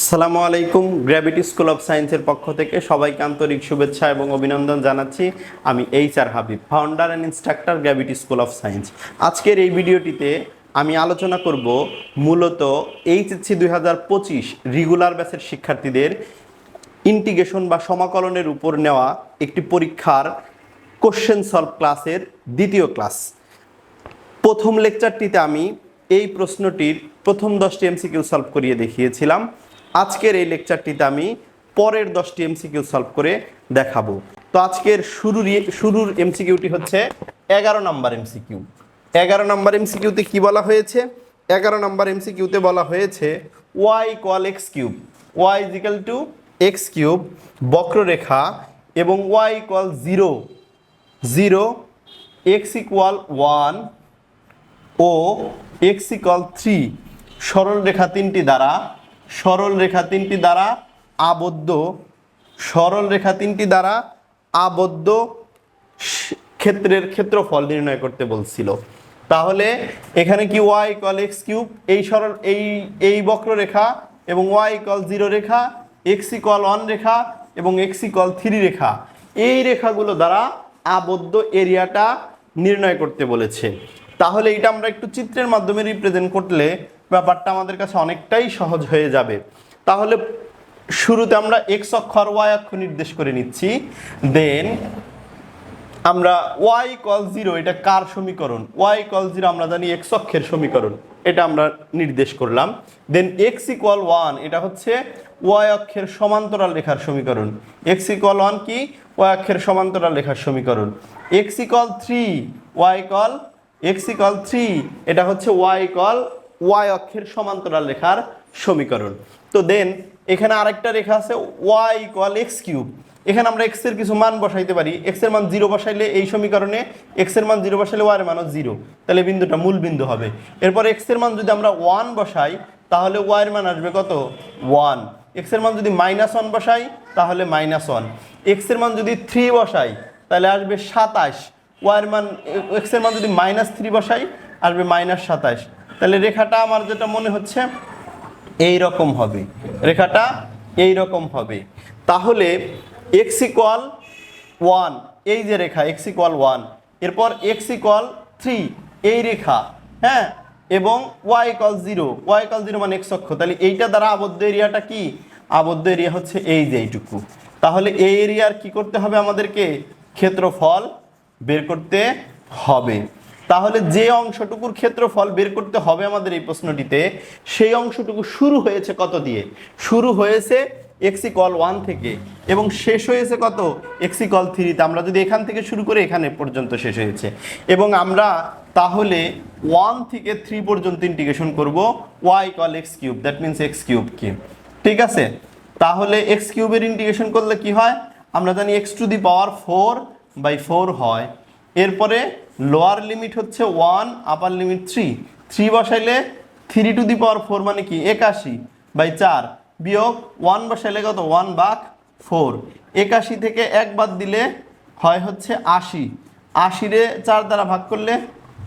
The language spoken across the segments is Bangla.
আসসালামু আলাইকুম গ্র্যাভিটি স্কুল অফ সায়েন্সের পক্ষ থেকে সবাইকে আন্তরিক শুভেচ্ছা এবং অভিনন্দন জানাচ্ছি। আমি H R Habib founder and instructor gravity school of science আজকের এই ভিডিওটিতে আমি আলোচনা করব মূলত এইচএসসি দুই হাজার পঁচিশ রেগুলার ব্যাচের শিক্ষার্থীদের ইন্টিগ্রেশন বা সমাকলনের উপর নেওয়া একটি পরীক্ষার কোশ্চেন সলভ ক্লাসের দ্বিতীয় ক্লাস প্রথম লেকচারটিতে আমি এই প্রশ্নটির প্রথম দশটি এমসিকিউ সলভ করিয়ে দেখিয়েছিলাম। আজকের এই লেকচারটিতে আমি পরের দশটি এমসিকিউ সলভ করে দেখাবো। তো আজকের শুরুর শুরুর এমসিকিউটি হচ্ছে এগারো নাম্বার এমসিকিউ এগারো নাম্বার এমসিকিউতে কি বলা হয়েছে? এগারো নাম্বার এমসিকিউতে বলা হয়েছে Y equal X cube Y is equal to X cube বক্ররেখা এবং Y equal zero zero X equal one ও এক্স ইকল থ্রি সরলরেখা তিনটি দ্বারা সরল রেখা তিনটি দ্বারা আবদ্ধ, সরল রেখা তিনটি দ্বারা আবদ্ধ ক্ষেত্রের ক্ষেত্রফল নির্ণয় করতে বলছিল। তাহলে এখানে কি ওয়াই ইকল এক্স কিউব এই সরল, এই এই বক্ররেখা এবং ওয়াই ইকল জিরো রেখা এক্স ইকল ওয়ান রেখা এবং এক্স ইকল থ্রি রেখা, এই রেখাগুলো দ্বারা আবদ্ধ এরিয়াটা নির্ণয় করতে বলেছে। তাহলে এটা আমরা একটু চিত্রের মাধ্যমে রিপ্রেজেন্ট করলে ব্যাপারটা আমাদের কাছে অনেকটাই সহজ হয়ে যাবে। তাহলে শুরুতে আমরা এক্স অক্ষর ওয়াই অক্ষ নির্দেশ করে নিচ্ছি। দেন আমরা ওয়াই কল জিরো এটা কার সমীকরণ? ওয়াই কল জিরো আমরা জানি এক্স অক্ষের সমীকরণ। এটা আমরা নির্দেশ করলাম। দেন এক্স ইকুয়াল ওয়ান এটা হচ্ছে ওয়াই অক্ষের সমান্তরাল রেখার সমীকরণ। এক্স ইকুয়াল ওয়ান কি? ওয়াই অক্ষের সমান্তরাল রেখার সমীকরণ। X equal three Y equal X equal three এটা হচ্ছে ওয়াই কল ওয়াই অক্ষের সমান্তরাল রেখার সমীকরণ। তো দেন, এখানে আরেকটা রেখা আছে ওয়াই ইকুয়াল এক্স কিউব এখানে আমরা এক্সের কিছু মান বসাইতে পারি। এক্সের মান জিরো বসাইলে এই সমীকরণে এক্সের মান জিরো বসাইলে ওয়াই এর মানও জিরো। তাহলে বিন্দুটা মূল বিন্দু হবে। এরপর এক্সের মান যদি আমরা ওয়ান বসাই, তাহলে ওয়াই এর মান আসবে কত? ওয়ান এক্সের মান যদি মাইনাস ওয়ান বসাই, তাহলে মাইনাস ওয়ান এক্সের মান যদি থ্রি বসাই, তাহলে আসবে সাতাশ। ওয়াই এর মান এক্সের মান যদি মাইনাস থ্রি বসাই, আসবে মাইনাস সাতাশ। তাহলে রেখাটা আমার যেটা মনে হচ্ছে এই রকম হবে। রেখাটা এই রকম হবে। তাহলে এক্স ইকুয়াল ওয়ান এই যে রেখা এক্স ইকুয়াল ওয়ান এরপর এক্স ইকুয়াল থ্রি এই রেখা হ্যাঁ? এবং Y equal zero Y equal zero মানে এক্স অক্ষ। তাহলে এইটা দ্বারা আবদ্ধ এরিয়াটা কি? আবদ্ধ এরিয়া হচ্ছে এই যে এইটুকু। তাহলে এই এরিয়ার কি করতে হবে আমাদেরকে? ক্ষেত্রফল বের করতে হবে। তাহলে যে অংশটুকুর ক্ষেত্রফল বের করতে হবে আমাদের এই প্রশ্নটিতে, সেই অংশটুকু শুরু হয়েছে কত দিয়ে? শুরু হয়েছে এক্সি কল ওয়ান থেকে এবং শেষ হয়েছে কত? এক্সি কল থ্রিতে আমরা যদি এখান থেকে শুরু করে, এখানে পর্যন্ত শেষ হয়েছে। এবং আমরা তাহলে ওয়ান থেকে থ্রি পর্যন্ত ইন্টিগ্রেশন করব Y equal X cube that means X cube কি? ঠিক আছে? তাহলে এক্স কিউবের ইন্টিগ্রেশন করলে কি হয়? আমরা জানি X to the power four by four হয়। এরপরে লোয়ার লিমিট হচ্ছে one upper limit three three বসাইলে three to the power four মানে কি? একাশি বাই চার। বিয়োগ ওয়ান বসাইলে কত? ওয়ান বাক ফোর একাশি থেকে এক বাদ দিলে হয় হচ্ছে আশি। আশিরে চার দ্বারা ভাগ করলে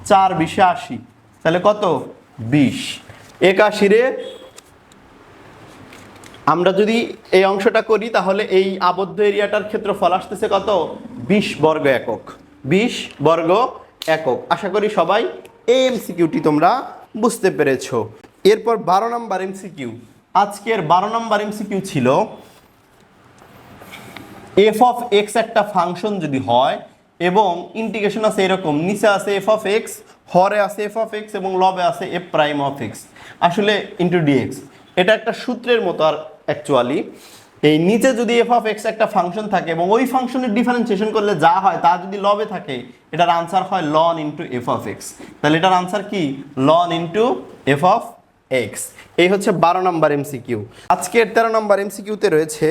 চার বিশে আশি। তাহলে কত? বিশ। একাশিরে আমরা যদি এই অংশটা করি, তাহলে এই আবদ্ধ এরিয়াটার ক্ষেত্রফল আসতেছে কত? বিশ বর্গ একক। বিশ বর্গ একক। আশা করি সবাই এই এমসিকিউটি তোমরা বুঝতে পেরেছ। এরপর বারো নম্বর এমসিকিউ আজকের বারো নম্বর এমসিকিউ ছিল এফ অফ এক্স একটা ফাংশন যদি হয় এবং ইন্টিগ্রেশন আছে এরকম, নিচে আছে এফ অফ এক্স হরে আছে এফ অফ এক্স এবং লবে আছে এফ প্রাইম অফ এক্স আসলে ইন্টু ডিএক্স এটা একটা সূত্রের মতো আর অ্যাকচুয়ালি এই নিচে যদি এফ অফ এক্স একটা ফাংশন থাকে এবং ওই ফাংশনের ডিফারেন্সিয়েশন করলে যা হয় তা যদি লবে থাকে, এটার আনসার হয় ln into F of X তাহলে এটার আনসার কি? Ln into F of X এই হচ্ছে বারো নম্বর এমসিকিউ আজকের তেরো নম্বর এমসিকিউতে রয়েছে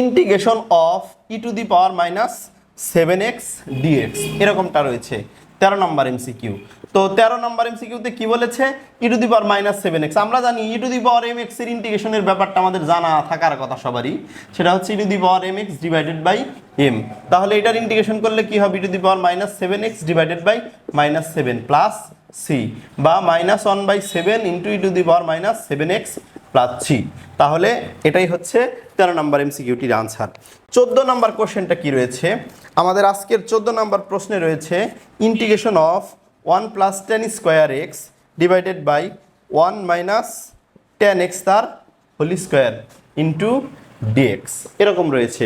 integration of E to the power minus seven X DX এরকমটা রয়েছে তেরো নম্বর এমসিকিউ তো তেরো নম্বর এমসিকিউতে কি বলেছে? E to the power minus seven X আমরা জানি ই টু দি পাওয়ার এম এক্সের ইন্টিগ্রেশনের ব্যাপারটা আমাদের জানা থাকার কথা সবারই। সেটা হচ্ছে E to the power M X divided by M তাহলে এটার ইন্টিগ্রেশন করলে কি হবে? E to the power minus seven X divided by minus seven plus C বা minus one by seven into E to the power minus seven X plus C তাহলে এটাই হচ্ছে তেরো নম্বর এমসিকিউটির আনসার চোদ্দ নম্বর কোশ্চেনটা কি রয়েছে? আমাদের আজকের চোদ্দ নম্বর প্রশ্নে রয়েছে integration of one plus tan square X divided by one minus tan X তার হোলি স্কোয়ার ইন্টু ডিএক্স এরকম রয়েছে।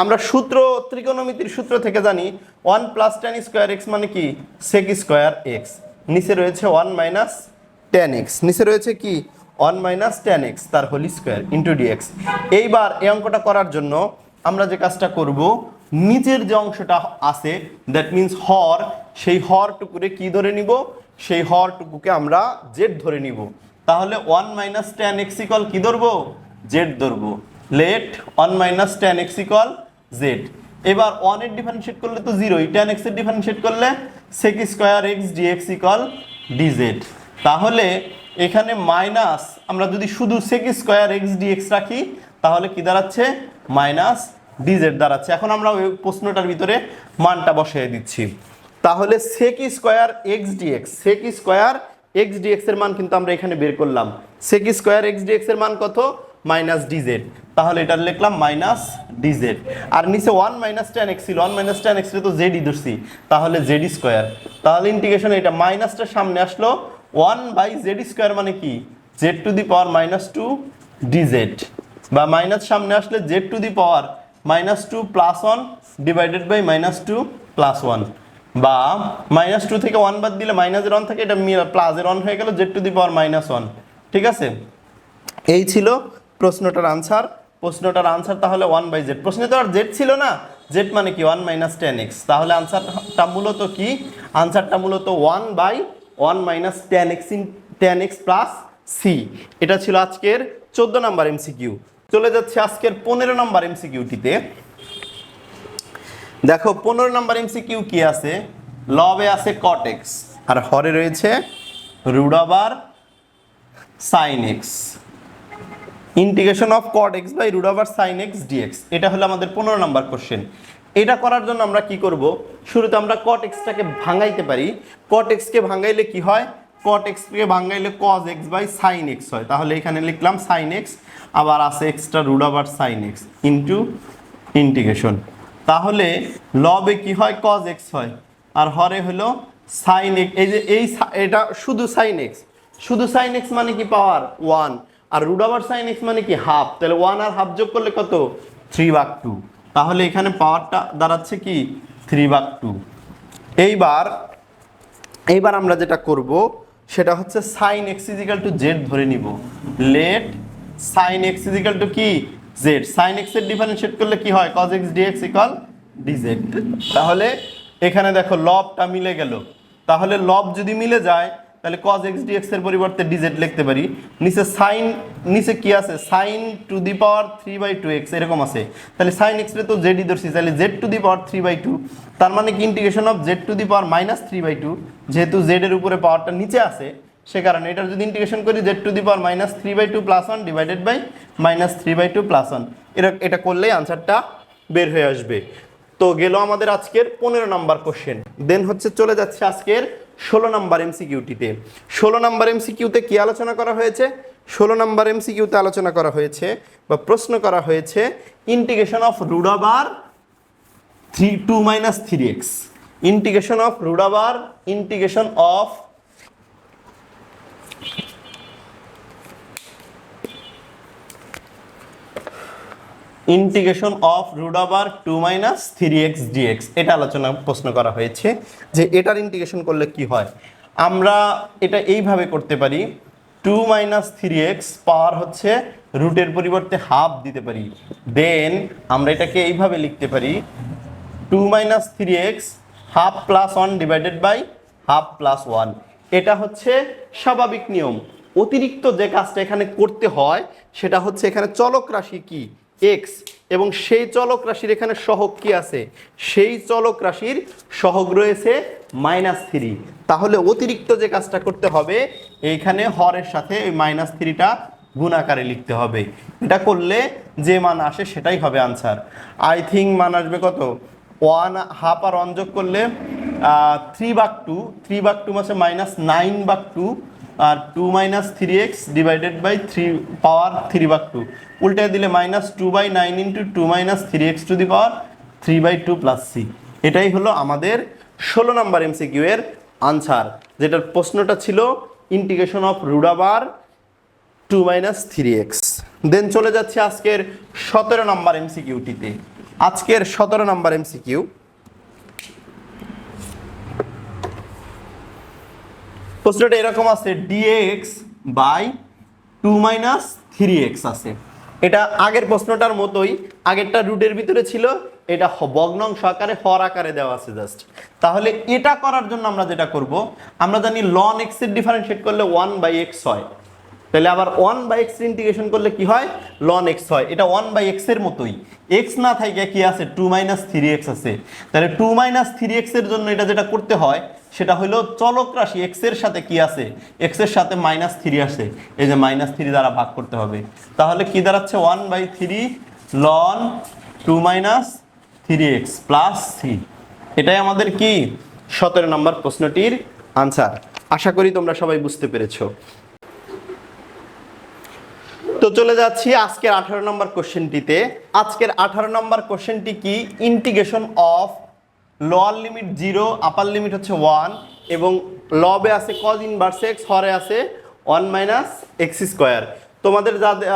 আমরা সূত্র, ত্রিকোণমিতির সূত্র থেকে জানি one plus tan square X মানে কি? সেক স্কোয়ার এক্স নিচে রয়েছে ওয়ান মাইনাস টেন এক্স নিচে রয়েছে কি? ওয়ান মাইনাস টেন এক্স তার হোলি স্কোয়ার ইন্টু ডিএক্স এইবার এই অঙ্কটা করার জন্য আমরা যে কাজটা করব নিচের যে অংশটা আছে দ্যাট মিন্স হর, সেই হরটুকুরে কি ধরে নিব? সেই হরটুকুকে আমরা জেড ধরে নিব। তাহলে one minus tan X equal কি ধরবো? জেড ধরবো। Let one minus tan X equal Z এবার ওয়ান ওয়ানের ডিফারেন্সিয়েট করলে তো জিরোই টেন এক্সের ডিফারেন্সিয়েট করলে sec square X D DX equal DZ তাহলে এখানে মাইনাস আমরা যদি শুধু sec square X D X রাখি, তাহলে কি দাঁড়াচ্ছে? মাইনাস ডিজেড দাঁড়াচ্ছে। এখন আমরা ওই প্রশ্নটার ভিতরে মানটা বসিয়ে দিচ্ছি। তাহলে sec square X DX sec square X DX এর মান কিন্তু আমরা এখানে বের করলাম। সেক স্কোয়ার এক্স ডিএক্স এর মান কত? মাইনাস ডিজেড তাহলে এটা লিখলাম মাইনাস ডিজেড আর নিচে one minus tan X one minus tan X তো জেডই ধরছি। তাহলে জেড স্কোয়ার তাহলে ইন্টিগ্রেশন এটা মাইনাসটা সামনে আসলো। ওয়ান বাই জেড স্কোয়ার মানে কি? Z to the power minus two DZ বা মাইনাস সামনে আসলে Z to the power minus two plus one divided by minus two plus one বা মাইনাস টু থেকে ওয়ান বাদ দিলে মাইনাসের ওয়ান থাকে, এটা প্লাসের ওয়ান হয়ে গেল Z to the power minus one ঠিক আছে? এই ছিল প্রশ্নটার আনসার প্রশ্নটার আনসার তাহলে ওয়ান বাই জেড প্রশ্নে তো আর জেড ছিল না। জেড মানে কি? ওয়ান মাইনাস টেন এক্স তাহলে আনসারটা মূলত কি? আনসারটা মূলত one by one minus tan X ln tan X plus C এটা ছিল আজকের চোদ্দ নাম্বার এমসিকিউ চলে যাচ্ছে আজকের পনেরো নাম্বার এমসিকিউটিতে দেখো, পনেরো নাম্বার এমসিকিউ কি আছে? লবে আছে কটেক্স আর হরে রয়েছে root over sin X integration of cot X by over sin X DX এটা হলো আমাদের পনেরো নম্বর কোশ্চেন এটা করার জন্য আমরা কি করব? শুরুতে আমরা কট এক্সটাকে ভাঙাইতে পারি। কট এক্সকে ভাঙাইলে কি হয়? কট এক্সকে ভাঙাইলে cos X by sin X হয়। তাহলে এখানে লিখলাম সাইন এক্স আবার আছে extra root over sin X into integration তাহলে লবে কি হয়? কজ এক্স হয়। আর হরে হলো সাইন এক্স এই যে এই এটা শুধু সাইন এক্স শুধু সাইন এক্স মানে কি পাওয়ার ওয়ান আর রুট ওভার সাইন এক্স মানে কি হাফ তাহলে ওয়ান আর হাফ যোগ করলে কত? থ্রি বাক টু তাহলে এখানে পাওয়ারটা দাঁড়াচ্ছে কি? থ্রি বাক টু এইবার এইবার আমরা যেটা করব সেটা হচ্ছে sin X is equal to Z ধরে নিব। Let sin X is equal to কি? জেড সাইন এক্সের ডিফারেন্সিয়েট করলে কি হয়? Cos X DX equal DZ তাহলে এখানে দেখো লবটা মিলে গেল। তাহলে লব যদি মিলে যায় তাহলে কজ এক্স ডিএক্স এর পরিবর্তে ডিজেড লিখতে পারি। নিচে সাইন নিচে কি আছে? Sin to the power three by two X এরকম আছে। তাহলে সাইন এক্স রে তো জেডই ধরছি, তাহলে Z to the power three by two তার মানে কি integration of Z to the power minus three by two যেহেতু জেড এর উপরে পাওয়ারটা নিচে আছে, সে কারণে এটার যদি ইন্টিগ্রেশন করি Z to the power minus three by two plus one divided by minus three by two plus one এটা এটা করলেই আনসারটা বের হয়ে আসবে। তো গেল আমাদের আজকের পনেরো নাম্বার কোশ্চেন দেন হচ্ছে চলে যাচ্ছে আজকের ষোলো নাম্বার এমসিকিউটিতে। ষোলো নাম্বার এমসিকিউতে কী আলোচনা করা হয়েছে? ষোলো নাম্বার এমসিকিউতে আলোচনা করা হয়েছে বা প্রশ্ন করা হয়েছে integration of root over three two minus three X integration of root over integration of integration of root over two minus three X DX এটা আলোচনা, প্রশ্ন করা হয়েছে যে এটার ইন্টিগ্রেশন করলে কি হয়? আমরা এটা এইভাবে করতে পারি two minus three X power হচ্ছে রুটের পরিবর্তে হাফ দিতে পারি। দেন আমরা এটাকে এইভাবে লিখতে পারি two minus three X half plus one divided by half plus one এটা হচ্ছে স্বাভাবিক নিয়ম। অতিরিক্ত যে কাজটা এখানে করতে হয়, সেটা হচ্ছে এখানে চলক রাশি কি? এক্স এবং সেই চলক রাশির এখানে সহগ কি আছে? সেই চলক রাশির সহগ রয়েছে মাইনাস থ্রি তাহলে অতিরিক্ত যে কাজটা করতে হবে, এইখানে হরের সাথে ওই মাইনাস থ্রিটা গুণাকারে লিখতে হবে। এটা করলে যে মান আসে সেটাই হবে আনসার আই থিঙ্ক মান আসবে কত? ওয়ান হাফ আর যোগ করলে three back two three back two মাসে মাইনাস নাইন বাক two R two minus three X divided by three power three back two উল্টে দিলে minus two by nine into two minus three X to the power three by two plus C এটাই হলো আমাদের ষোলো নম্বর এমসিকিউ এর আনসার যেটার প্রশ্নটা ছিল integration of root over two minus three X then চলে যাচ্ছে আজকের সতেরো নম্বর এমসিকিউটিতে আজকের সতেরো নম্বর এমসিকিউ প্রশ্নটা এরকম আছে DX by two minus three X আছে। এটা আগের প্রশ্নটার মতোই, আগেরটা রুটের ভিতরে ছিল, এটা ভগ্নাংশ আকারে, হর আকারে দেওয়া আছে জাস্ট তাহলে এটা করার জন্য আমরা যেটা করব, আমরা জানি লন এক্সের ডিফারেন্সিয়েট করলে ওয়ান বাই এক্স হয়। তাহলে আবার ওয়ান বাই এক্স ইন্টিগ্রেশন করলে কি হয়? লন এক্স হয়। এটা ওয়ান বাই এক্সের মতোই। এক্স না থাকে কি আছে? টু মাইনাস থ্রি এক্স আছে। তাহলে টু মাইনাস থ্রি এক্সের জন্য এটা যেটা করতে হয়, সেটা হলো চলক রাশি এক্সের সাথে কি আছে? এক্সের সাথে মাইনাস থ্রি আছে এই যে মাইনাস থ্রি দ্বারা ভাগ করতে হবে। তাহলে কি দাঁড়াচ্ছে? One by three ln two minus three X plus three এটাই আমাদের কি? সতেরো নম্বর প্রশ্নটির আনসার আশা করি তোমরা সবাই বুঝতে পেরেছ। তো চলে যাচ্ছি আজকের আঠারো নম্বর কোশ্চেনটিতে। আজকের আঠারো নম্বর কোশ্চেনটি কি? Integration of lower limit zero upper limit হচ্ছে ওয়ান এবং লবে আছে কজ ইনভার্স এক্স হরে আছে ওয়ান মাইনাস এক্স স্কোয়ার তোমাদের যাদের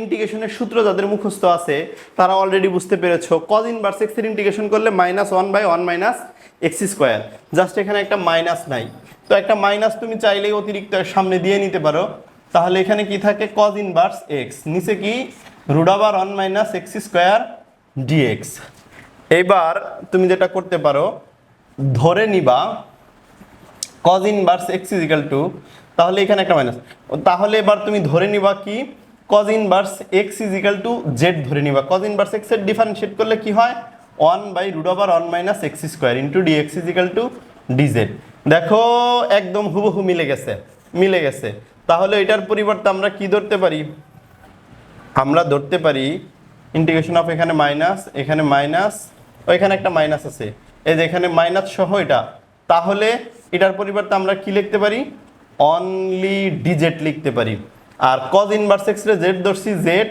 ইন্টিগ্রেশনের সূত্র যাদের মুখস্থ আছে, তারা অলরেডি বুঝতে পেরেছ কজ ইনভার্স এক্সের ইন্টিগ্রেশন করলে minus one by one minus X square just এখানে একটা মাইনাস নাই। তো একটা মাইনাস তুমি চাইলেই অতিরিক্ত সামনে দিয়ে নিতে পারো। তাহলে এখানে কি থাকে? কজ ইনভার্স এক্স নিচে কি? Root over one minus X square DX এবার তুমি যেটা করতে পারো, ধরে নিবা cos inverse X is equal to তাহলে এখানে একটা মাইনাস তাহলে এবার তুমি ধরে নিবা কি? Cos inverse X is equal to Z ধরে নিবা। কজ ইনভার্স এক্সের ডিফারেন্সিয়েট করলে কি হয়? One by root over one minus X square into DX is equal to DZ দেখো, একদম হুবহু মিলে গেছে। মিলে গেছে। তাহলে এটার পরিবর্তে আমরা কি ধরতে পারি? আমরা ধরতে পারি ইন্টিগ্রেশন অফ এখানে মাইনাস এখানে মাইনাস ওইখানে একটা মাইনাস আছে। এই যে এখানে মাইনাস সহ এটা। তাহলে এটার পরিবর্তে আমরা কি লিখতে পারি? অনলি ডিজেড লিখতে পারি। আর কজ ইনভার্স এক্স রে জেড ধরছি জেড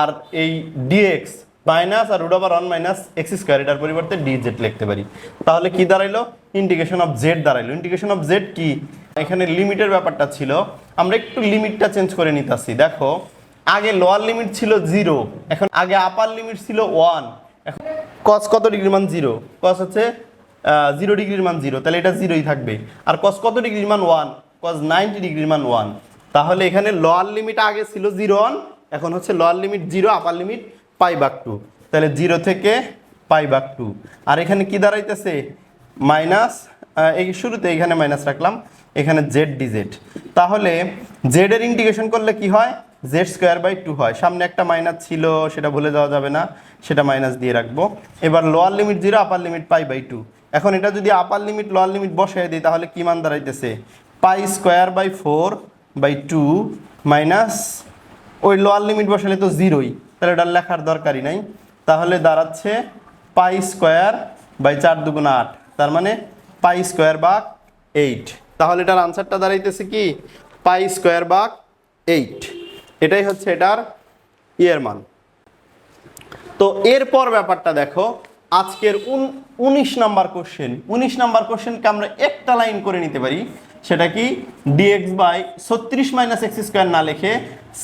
আর এই ডিএক্স মাইনাস আর root over one minus x square এটার পরিবর্তে ডিজেড লিখতে পারি। তাহলে কি দাঁড়াইলো? ইন্টিগ্রেশন অফ জেড দাঁড়াইলো। ইন্টিগ্রেশন অফ জেড কি? এখানে লিমিটের ব্যাপারটা ছিল। আমরা একটু লিমিটটা চেঞ্জ করে নিতেছি। দেখো, আগে লোয়ার লিমিট ছিল জিরো এখন আগে আপার লিমিট ছিল ওয়ান এখন কস কত ডিগ্রির মান জিরো কস হচ্ছে জিরো ডিগ্রির মান জিরো তাহলে এটা জিরোই থাকবে। আর কস কত ডিগ্রির মান ওয়ান কস নাইনটি ডিগ্রির মান ওয়ান তাহলে এখানে লোয়ার লিমিট আগে ছিল জিরো ওয়ান এখন হচ্ছে lower limit zero upper limit pi by two তাহলে জিরো থেকে পাই বাক টু আর এখানে কি দাঁড়াইতেছে? মাইনাস এই শুরুতে এখানে মাইনাস রাখলাম। এখানে জেড ডিজেড তাহলে জেড এর ইন্টিগ্রেশন করলে কি হয়? জেড স্কোয়ার বাই টু হয়। সামনে একটা মাইনাস ছিল, সেটা ভুলে যাওয়া যাবে না। সেটা মাইনাস দিয়ে রাখব। এবার lower limit zero upper limit pi by two এখন এটা যদি আপার লিমিট লোয়ার লিমিট বসাই দিই, তাহলে কি মান দাঁড়াইতেছে? Pi square by four by two minus ওই লোয়ার লিমিট বসালে তো জিরোই তাহলে এটা লেখার দরকারই নাই। তাহলে দাঁড়াচ্ছে পাই স্কোয়ার বাই চার দুগুণ আট। তার মানে পাই স্কোয়ার বাক এইট তাহলে এটার আনসারটা দাঁড়াইতেছে কি? Pi square by eight. এটাই হচ্ছে এটার ইয়ের মান। তো এরপর ব্যাপারটা দেখো, আজকের উন, উনিশ নাম্বার কোশ্চেন উনিশ নাম্বার কোশ্চেনকে আমরা একটা লাইন করে নিতে পারি, সেটা কি? ডিএক্স বাই ছত্রিশ মাইনাস এক্স স্কোয়ার না লিখে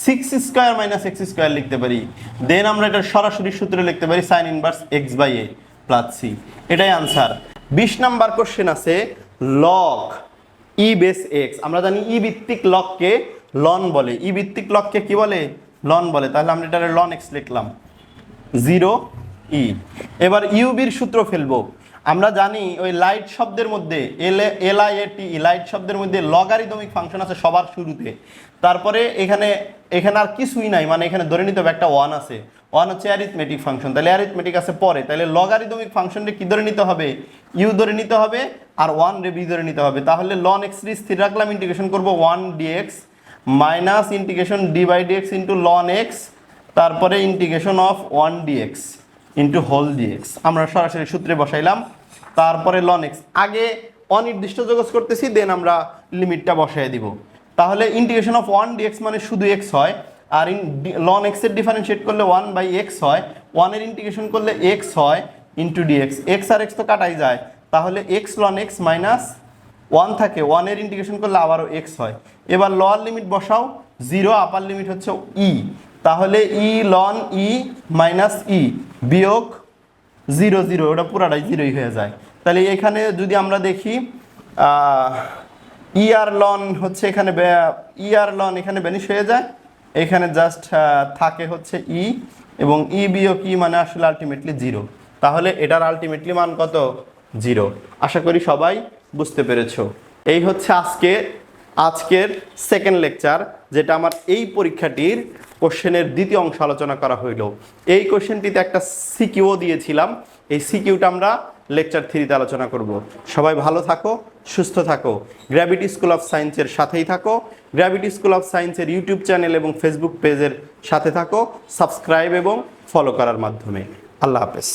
six square minus x square লিখতে পারি। দেন আমরা এটা সরাসরি সূত্রে লিখতে পারি sine inverse x by a plus c এটাই আনসার বিশ নাম্বার কোশ্চেন আছে লগ ই বেস এক্স আমরা জানি ই ভিত্তিক লককে লন বলে। ই ভিত্তিক লককে কি বলে? লন বলে। তাহলে আমরা এটা লন এক্স লিখলাম। জিরো ই এবার ইউবির সূত্র ফেলব। আমরা জানি ওই লাইট শব্দের মধ্যে এল এল আই টি লাইট শব্দের মধ্যে লগারিদমিক ফাংশন আছে সবার শুরুতে। তারপরে এখানে এখানে আর কিছুই নাই। মানে এখানে ধরে নিতে হবে একটা ওয়ান আছে। ওয়ান হচ্ছে অ্যারিথমেটিক ফাংশন তাহলে অ্যারিথমেটিক আছে পরে। তাহলে লগারিদমিক ফাংশনটা কি ধরে নিতে হবে? ইউ ধরে নিতে হবে আর ওয়ান রে ধরে নিতে হবে। তাহলে লন এক্স রি স্থির রাখলাম ইন্টিগ্রেশন করব one dx minus integration d by dx into ln x তারপরে integration of one dx into whole dx আমরা সরাসরি সূত্রে বসাইলাম, তারপরে লন এক্স আগে অনির্দিষ্ট যোগজ করতেছি দেন আমরা লিমিটটা বসায় দিব। তাহলে ইন্টিগ্রেশন অফ ওয়ান ডিএক্স মানে শুধু এক্স হয়, আর ইন লন এক্সের ডিফারেন্সিয়েট করলে ওয়ান বাই এক্স হয় ওয়ানের ইন্টিগ্রেশন করলে এক্স হয় ইন্টু ডিএক্স এক্স আর এক্স তো কাটাই যায়। তাহলে x ln x minus one থাকে ওয়ানের ইন্টিগ্রেশন করলে আবারও এক্স হয়। এবার লোয়ার লিমিট বসাও জিরো আপার লিমিট হচ্ছে ই তাহলে ই লন ই মাইনাস ই বিয়োগ জিরো জিরো ওটা পুরাটাই জিরোই হয়ে যায়। তাহলে এখানে যদি আমরা দেখি ই আর লন হচ্ছে এখানে ই আর লন এখানে বেনিশ হয়ে যায়। এখানে জাস্ট থাকে হচ্ছে ই এবং ই বিয়োগ ই মানে আসলে আলটিমেটলি জিরো তাহলে এটার আলটিমেটলি মান কত? জিরো। আশা করি সবাই বুঝতে পেরেছ। এই হচ্ছে আজকে, আজকের সেকেন্ড লেকচার যেটা আমার এই পরীক্ষাটির কোশ্চেনের দ্বিতীয় অংশ আলোচনা করা হইল। এই কোশ্চেনটিতে একটা সিকিউও দিয়েছিলাম। এই সিকিউটা আমরা লেকচার থ্রিতে আলোচনা করব। সবাই ভালো থাকো, সুস্থ থাকো। গ্র্যাভিটি স্কুল অফ সায়েন্সের সাথেই থাকো। গ্র্যাভিটি স্কুল অফ সায়েন্সের ইউটিউব চ্যানেল এবং ফেসবুক পেজের সাথে থাকো। সাবস্ক্রাইব এবং ফলো করার মাধ্যমে। আল্লাহ হাফেজ।